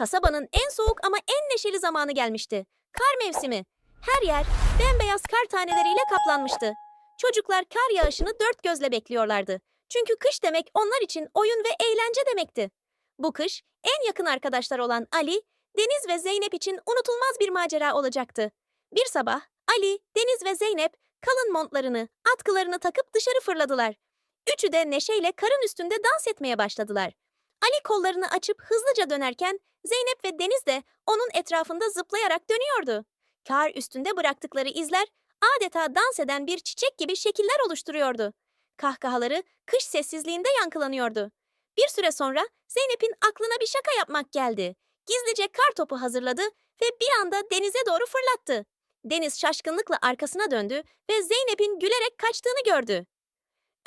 Kasabanın en soğuk ama en neşeli zamanı gelmişti. Kar mevsimi. Her yer bembeyaz kar taneleriyle kaplanmıştı. Çocuklar kar yağışını dört gözle bekliyorlardı. Çünkü kış demek onlar için oyun ve eğlence demekti. Bu kış en yakın arkadaşlar olan Ali, Deniz ve Zeynep için unutulmaz bir macera olacaktı. Bir sabah Ali, Deniz ve Zeynep kalın montlarını, atkılarını takıp dışarı fırladılar. Üçü de neşeyle karın üstünde dans etmeye başladılar. Ali kollarını açıp hızlıca dönerken Zeynep ve Deniz de onun etrafında zıplayarak dönüyordu. Kar üstünde bıraktıkları izler adeta dans eden bir çiçek gibi şekiller oluşturuyordu. Kahkahaları kış sessizliğinde yankılanıyordu. Bir süre sonra Zeynep'in aklına bir şaka yapmak geldi. Gizlice kar topu hazırladı ve bir anda denize doğru fırlattı. Deniz şaşkınlıkla arkasına döndü ve Zeynep'in gülerek kaçtığını gördü.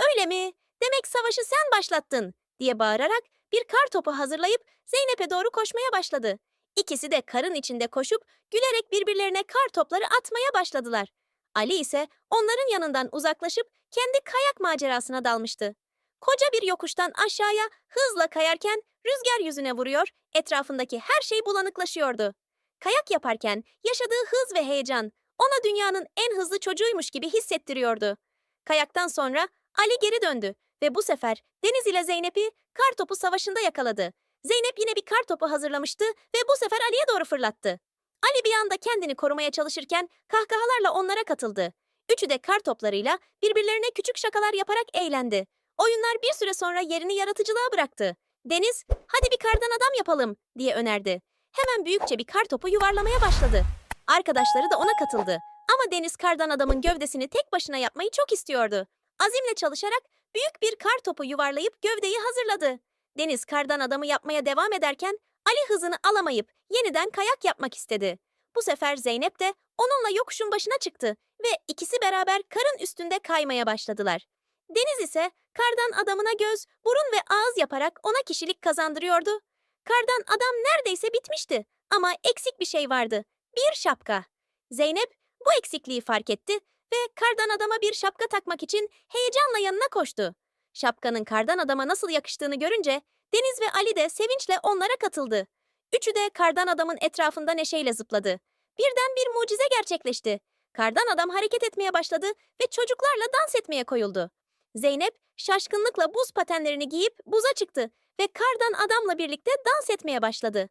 Öyle mi? Demek savaşı sen başlattın diye bağırarak bir kar topu hazırlayıp Zeynep'e doğru koşmaya başladı. İkisi de karın içinde koşup gülerek birbirlerine kar topları atmaya başladılar. Ali ise onların yanından uzaklaşıp kendi kayak macerasına dalmıştı. Koca bir yokuştan aşağıya hızla kayarken rüzgar yüzüne vuruyor, etrafındaki her şey bulanıklaşıyordu. Kayak yaparken yaşadığı hız ve heyecan ona dünyanın en hızlı çocuğuymuş gibi hissettiriyordu. Kayaktan sonra Ali geri döndü ve bu sefer Deniz ile Zeynep'i kar topu savaşında yakaladı. Zeynep yine bir kar topu hazırlamıştı ve bu sefer Ali'ye doğru fırlattı. Ali bir anda kendini korumaya çalışırken kahkahalarla onlara katıldı. Üçü de kar toplarıyla birbirlerine küçük şakalar yaparak eğlendi. Oyunlar bir süre sonra yerini yaratıcılığa bıraktı. Deniz, hadi bir kardan adam yapalım diye önerdi. Hemen büyükçe bir kar topu yuvarlamaya başladı. Arkadaşları da ona katıldı. Ama Deniz kardan adamın gövdesini tek başına yapmayı çok istiyordu. Azimle çalışarak büyük bir kar topu yuvarlayıp gövdeyi hazırladı. Deniz kardan adamı yapmaya devam ederken Ali hızını alamayıp yeniden kayak yapmak istedi. Bu sefer Zeynep de onunla yokuşun başına çıktı ve ikisi beraber karın üstünde kaymaya başladılar. Deniz ise kardan adamına göz, burun ve ağız yaparak ona kişilik kazandırıyordu. Kardan adam neredeyse bitmişti ama eksik bir şey vardı. Bir şapka. Zeynep bu eksikliği fark etti ve kardan adama bir şapka takmak için heyecanla yanına koştu. Şapkanın kardan adama nasıl yakıştığını görünce Deniz ve Ali de sevinçle onlara katıldı. Üçü de kardan adamın etrafında neşeyle zıpladı. Birden bir mucize gerçekleşti. Kardan adam hareket etmeye başladı ve çocuklarla dans etmeye koyuldu. Zeynep şaşkınlıkla buz patenlerini giyip buza çıktı ve kardan adamla birlikte dans etmeye başladı.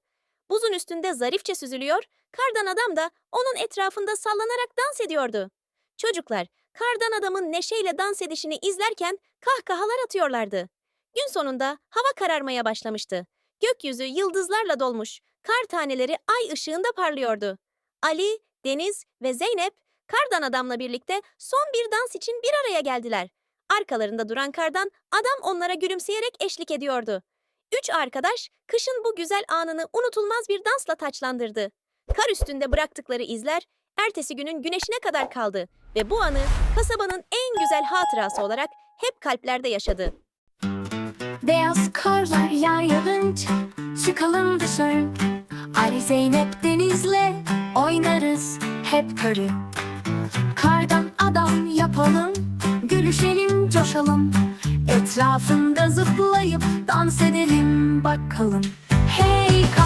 Buzun üstünde zarifçe süzülüyor, kardan adam da onun etrafında sallanarak dans ediyordu. Çocuklar, kardan adamın neşeyle dans edişini izlerken kahkahalar atıyorlardı. Gün sonunda hava kararmaya başlamıştı. Gökyüzü yıldızlarla dolmuş, kar taneleri ay ışığında parlıyordu. Ali, Deniz ve Zeynep kardan adamla birlikte son bir dans için bir araya geldiler. Arkalarında duran kardan adam onlara gülümseyerek eşlik ediyordu. Üç arkadaş kışın bu güzel anını unutulmaz bir dansla taçlandırdı. Kar üstünde bıraktıkları izler ertesi günün güneşine kadar kaldı ve bu anı kasabanın en güzel hatırası olarak hep kalplerde yaşadı. Beyaz karlar yağınca çıkalım dışarı Ali Zeynep Deniz'le oynarız hep karı Kardan adam yapalım, gülüşelim coşalım. Etrafında zıplayıp dans edelim bakalım. Hey kar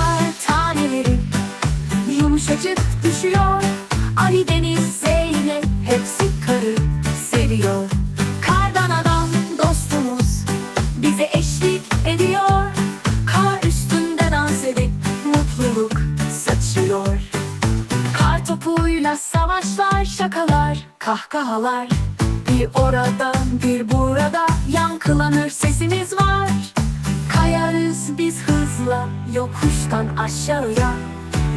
kahkahalar Bir orada bir burada yankılanır sesimiz var. Kayarız biz hızla yokuştan aşağıya.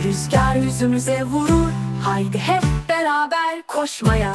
Rüzgar yüzümüze vurur Haydi hep beraber koşmaya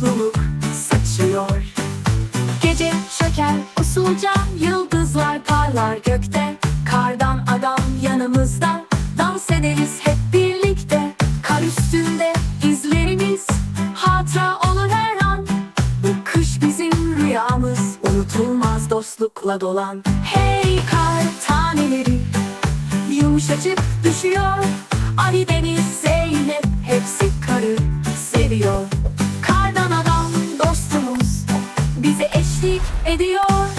mutluluk saçıyor. Gece şeker usulca yıldızlar parlar gökte. Kardan adam yanımızda dans ederiz hep birlikte. Kar üstünde izlerimiz hatıra olur her an. Bu kış bizim rüyamız unutulmaz dostlukla dolan. Hey kar taneleri yumuşacık düşüyor. Ali Deniz Zeynep hepsi karı seviyor. Ediyor